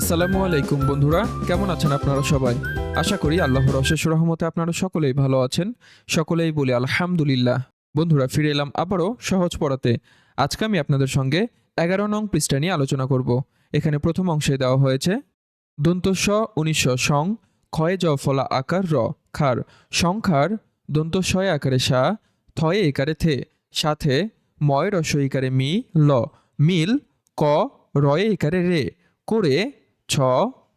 আসসালামু আলাইকুম বন্ধুরা, কেমন আছেন আপনারা সবাই? আশা করি আল্লাহর অশেষ রহমতে আপনারা সকলেই ভালো আছেন। সকলেই বলি আলহামদুলিল্লাহ। বন্ধুরা, ফিরে এলাম আবারও সহজ পড়াতে। আজকে আমি আপনাদের সঙ্গে এগারো নং পৃষ্ঠা নিয়ে আলোচনা করব। এখানে প্রথম অংশে দেওয়া হয়েছে দন্তস্ব উনিশশ সং ক্ষয়ে জ ফলা আকার র খার। সংখার দন্তস্বয় আকারে সা, থয়ে একারে থে। সাথে, ময় রস ইকারে মি, ল। মিল, ক রয়ে একারে রে। করে ছ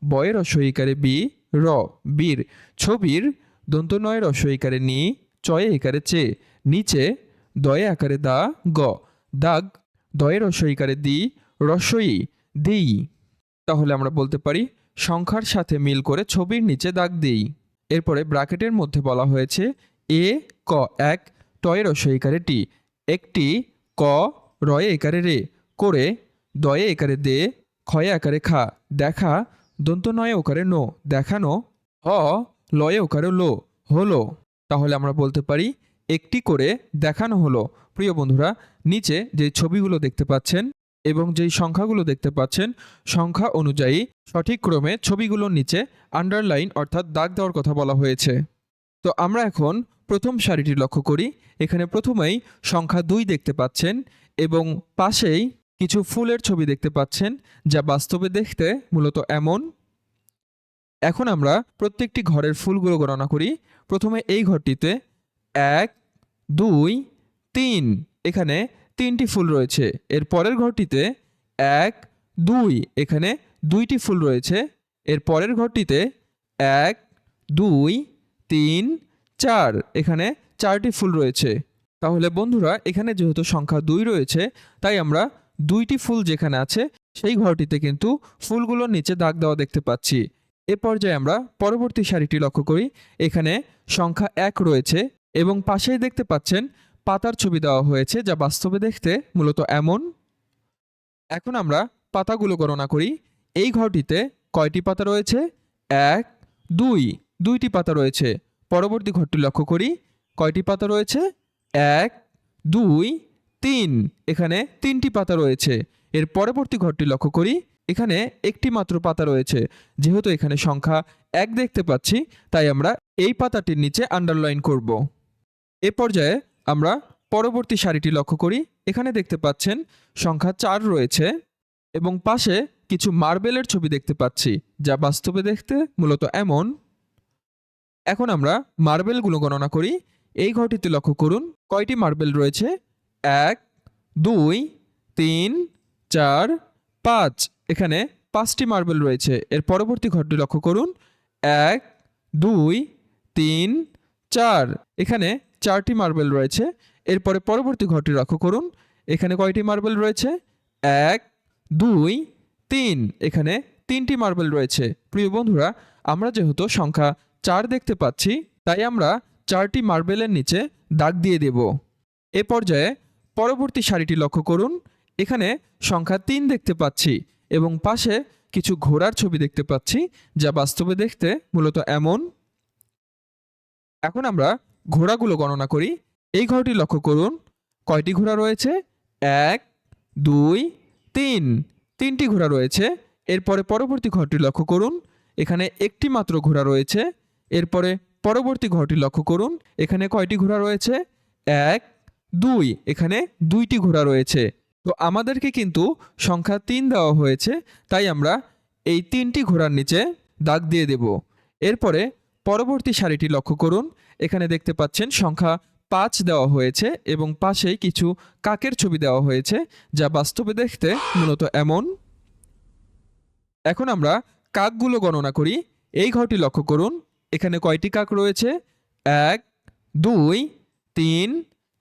বয়ে রসইকারে বি, র, বীর। ছবির দন্তনয় রসইকারে নি চয়ে একারে চে। নিচে দয়ে আকারে দা, গ। দাগ দয়ে রসইকারে দি রসই দিই। তাহলে আমরা বলতে পারি, সংখ্যার সাথে মিল করে ছবির নিচে দাগ দিই। এরপরে ব্র্যাকেটের মধ্যে বলা হয়েছে, এ, ক, এক টয়ে রসইকারে টি। একটি ক, রয়ে একারে রে। করে দয়ে একারে দে ক্ষয়ে আকারে খা, দেখা, দন্ত নয়ে ওকারে নো দেখানো হ, লয়ে ওকারে লো, হলো। তাহলে আমরা বলতে পারি, একটি করে দেখানো হলো। প্রিয় বন্ধুরা, নিচে যে ছবিগুলো দেখতে পাচ্ছেন এবং যেই সংখ্যাগুলো দেখতে পাচ্ছেন, সংখ্যা অনুযায়ী সঠিক ক্রমে ছবিগুলোর নিচে আন্ডারলাইন অর্থাৎ দাগ দেওয়ার কথা বলা হয়েছে। তো আমরা এখন প্রথম সারিটি লক্ষ্য করি। এখানে প্রথমেই সংখ্যা দুই দেখতে পাচ্ছেন এবং পাশেই কিছু ফুলের ছবি দেখতে পাচ্ছেন, যা বাস্তবে দেখতে মূলত এমন। এখন আমরা প্রত্যেকটি ঘরের ফুলগুলো গণনা করি। প্রথমে এই ঘরটিতে এক, দুই, তিন, এখানে তিনটি ফুল রয়েছে। এর পরের ঘরটিতে এক, দুই, এখানে দুইটি ফুল রয়েছে। এর পরের ঘরটিতে এক, দুই, তিন, চার, এখানে চারটি ফুল রয়েছে। তাহলে বন্ধুরা, এখানে যেহেতু সংখ্যা দুই রয়েছে, তাই আমরা দুইটি ফুল যেখানে আছে, সেই ঘরটিতে কিন্তু ফুলগুলোর নিচে দাগ দেওয়া দেখতে পাচ্ছি। এ পর্যায়ে আমরা পরবর্তী সারিটি লক্ষ্য করি। এখানে সংখ্যা এক রয়েছে এবং পাশেই দেখতে পাচ্ছেন পাতার ছবি দেওয়া হয়েছে, যা বাস্তবে দেখতে মূলত এমন। এখন আমরা পাতাগুলো গণনা করি। এই ঘরটিতে কয়টি পাতা রয়েছে? এক, দুই, দুইটি পাতা রয়েছে। পরবর্তী ঘরটি লক্ষ্য করি। কয়টি পাতা রয়েছে? এক, দুই তিন, এখানে তিনটি পাতা রয়েছে। এর পরবর্তী ঘরটি লক্ষ্য করি। এখানে একটি মাত্র পাতা রয়েছে। যেহেতু এখানে সংখ্যা এক দেখতে পাচ্ছি, তাই আমরা এই পাতাটির নিচে আন্ডারলাইন করব। এ পর্যায়ে আমরা পরবর্তী সারিটি লক্ষ্য করি। এখানে দেখতে পাচ্ছেন, সংখ্যা চার রয়েছে এবং পাশে কিছু মার্বেলের ছবি দেখতে পাচ্ছি, যা বাস্তবে দেখতে মূলত এমন। এখন আমরা মার্বেলগুলো গণনা করি। এই ঘরটিতে লক্ষ্য করুন, কয়টি মার্বেল রয়েছে? এক, দুই, তিন, চার, পাঁচ। এখানে পাঁচটি মার্বেল রয়েছে। এর পরবর্তী ঘরটি লক্ষ্য করুন। এক, দুই, তিন, চার। এখানে চারটি মার্বেল রয়েছে। এরপরে পরবর্তী ঘরটি লক্ষ্য করুন। এখানে কয়টি মার্বেল রয়েছে? এক, দুই, তিন। এখানে তিনটি মার্বেল রয়েছে। প্রিয় বন্ধুরা, আমরা যেহেতু সংখ্যা চার দেখতে পাচ্ছি, তাই আমরা চারটি মার্বেলের নিচে দাগ দিয়ে দেব। এ পর্যায়ে পরবর্তী সারিটি লক্ষ্য করুন। এখানে সংখ্যা তিন দেখতে পাচ্ছি এবং পাশে কিছু ঘোড়ার ছবি দেখতে পাচ্ছি, যা বাস্তবে দেখতে মূলত এমন। এখন আমরা ঘোড়াগুলো গণনা করি। এই ঘরটি লক্ষ্য করুন। কয়টি ঘোড়া রয়েছে? এক, দুই, তিন। তিনটি ঘোড়া রয়েছে। এরপরে পরবর্তী ঘরটি লক্ষ্য করুন। এখানে একটি মাত্র ঘোড়া রয়েছে। এরপরে পরবর্তী ঘরটি লক্ষ্য করুন। এখানে কয়টি ঘোড়া রয়েছে? এক দুই, এখানে দুইটি ঘোড়া রয়েছে। তো আমাদেরকে কিন্তু সংখ্যা তিন দেওয়া হয়েছে, তাই আমরা এই তিনটি ঘোড়ার নিচে দাগ দিয়ে দেব। এরপরে পরবর্তী সারিটি লক্ষ্য করুন, এখানে দেখতে পাচ্ছেন সংখ্যা পাঁচ দেওয়া হয়েছে এবং পাশেই কিছু কাকের ছবি দেওয়া হয়েছে, যা বাস্তবে দেখতে মূলত এমন। এখন আমরা কাকগুলো গণনা করি। এই ঘরটি লক্ষ্য করুন, এখানে কয়টি কাক রয়েছে? এক, দুই, তিন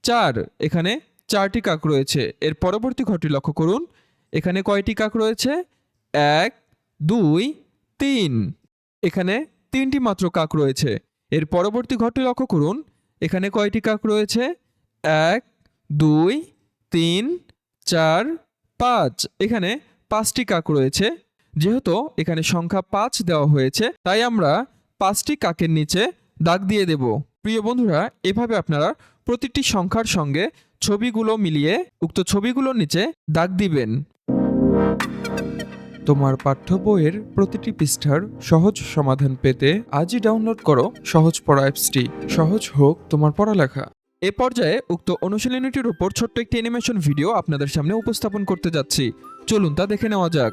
চার, এখানে চারটি কাক রয়েছে। এর পরবর্তী ঘরটি লক্ষ্য করুন। এখানে কয়টি কাক রয়েছে? এক, দুই, তিন। এখানে তিনটি মাত্র কাক রয়েছে। এর পরবর্তী ঘরটি লক্ষ্য করুন। এখানে কয়টি কাক রয়েছে? এক, দুই, তিন, চার, পাঁচ। এখানে পাঁচটি কাক রয়েছে। যেহেতু এখানে সংখ্যা পাঁচ দেওয়া হয়েছে, তাই আমরা পাঁচটি কাকের নিচে দাগ দিয়ে দেব। প্রিয় বন্ধুরা, এভাবে আপনারা প্রতিটি সংখ্যার সঙ্গে ছবিগুলো মিলিয়ে উক্ত ছবিগুলোর নিচে দাগ দিবেন। তোমার পাঠ্য বইয়ের প্রতিটি পৃষ্ঠার সহজ সমাধান পেতে আজই ডাউনলোড করো সহজ পড়া অ্যাপসটি। সহজ হোক তোমার পড়ালেখা। এ পর্যায়ে উক্ত অনুশীলনীটির উপর ছোট্ট একটি অ্যানিমেশন ভিডিও আপনাদের সামনে উপস্থাপন করতে যাচ্ছি। চলুন তা দেখে নেওয়া যাক।